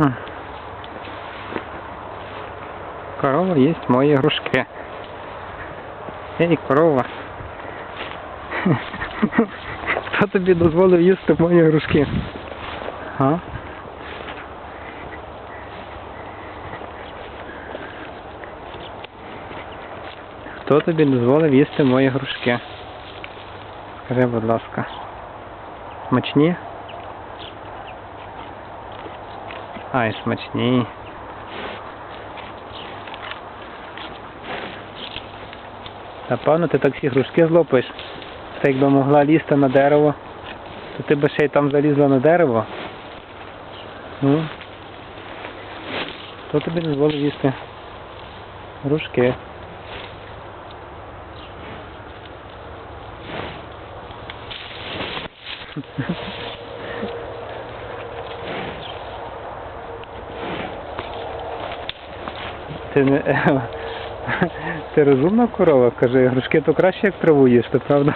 М. Корова їсть мої грушки. Ей, корова. Хто тобі дозволив їсти мої грушки? А? Хто тобі дозволив їсти мої грушки? Скажи, будь ласка. Смачні? Ай, смачні. Напевно, ти так всі грушки злопаєш. Це якби могла лізти на дерево, то ти би ще й там залізла на дерево. Ну. Хто тобі дозволив їсти? Грушки. Ти не. Ти розумна корова, каже, грушки то краще як траву їсти, правда?